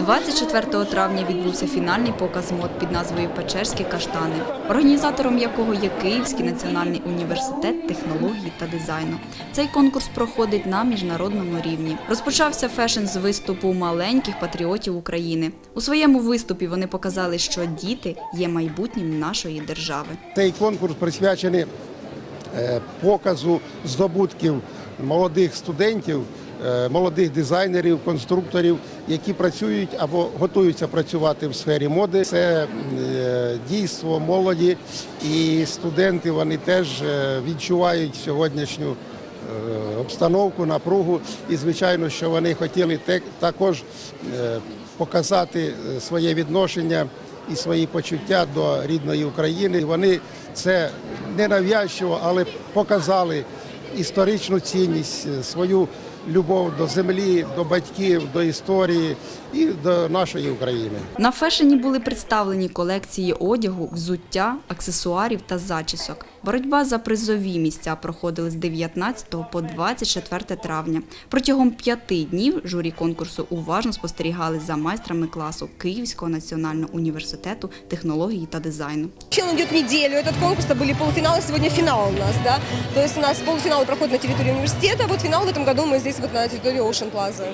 24 травня відбувся фінальний показ мод під назвою Печерські каштани, організатором якого є Київський національний університет технології та дизайну. Цей конкурс проходить на міжнародному рівні. Розпочався фешн з виступу маленьких патріотів України. У своєму виступі вони показали, що діти є майбутнім нашої держави. Цей конкурс присвячений е, показу здобутків молодих студентів, молодих дизайнерів, конструкторів, які працюють або готуються працювати в сфері моди. Це е, дійство молоді, і студенти вони теж е, відчувають сьогоднішню е, обстановку, напругу. І звичайно, що вони хотіли також е, показати е, своє відношення і свої почуття до рідної України. Вони це ненав'язчиво, але показали історичну цінність, е, свою любов до землі, до батьків, до історії і до нашої України. На фешені були представлені колекції одягу, взуття, аксесуарів та зачісок. Боротьба за призові місця проходили з 19 по 24 травня. Протягом п'яти днів журі конкурсу уважно спостерігали за майстрами класу Київського національного університету технології та дизайну. Вообще он идет неделю, этот конкурс, это были полуфиналы, сегодня финал у нас, да. То есть у нас полуфиналы проходят на территории университета, вот финал в этом году мы здесь вот на территории Ocean Plaza.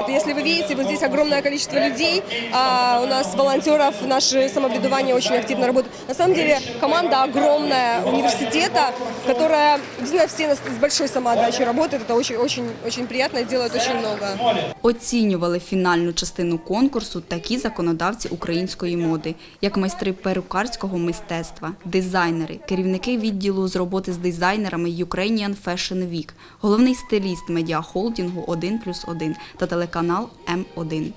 Вот если вы видите, вот здесь огромное количество людей, а у нас волонтеров, наше самовредование очень активно работает. На самом деле команда огромная университета, которая, действительно, все нас- с большой самоотдачей работает, это очень, очень, очень приятно и делают очень много. Оцінювали фінальну частину конкурсу такі законодавці української моди, як майстри перукарського мистецтва, дизайнери, керівники відділу з роботи з дизайнерами Ukrainian Fashion Week, головний стиліст медіахолдингу 1 плюс 1 та телеканал М1.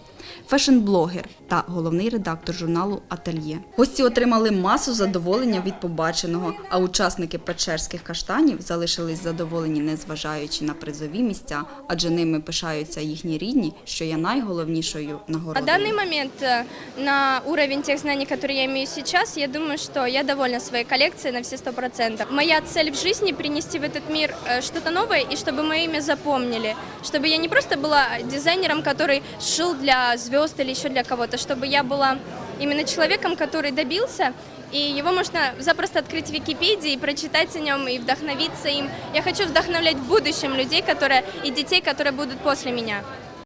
Фешн-блогер та головний редактор журналу Ательє. Гості отримали масу задоволення від побаченого, а учасники печерських каштанів залишились задоволені, незважаючи на призові місця, адже ними пишаються їхні рідні, що є найголовнішою На нагородою. данный момент э, на уровень тех знаний, которые я имею сейчас, я думаю, что я довольна своей коллекцией на все сто процентов. Моя цель в жизни принести в этот мир э, что-то новое и чтобы мое имя запомнили, чтобы я не просто была дизайнером, который шил для звезд или еще для кого-то, чтобы я была именно человеком, который добился. И его можно запросто открыть в Википедии, и прочитать о нем и вдохновиться им. Я хочу вдохновлять в будущем людей, которые и детей, которые будут после меня.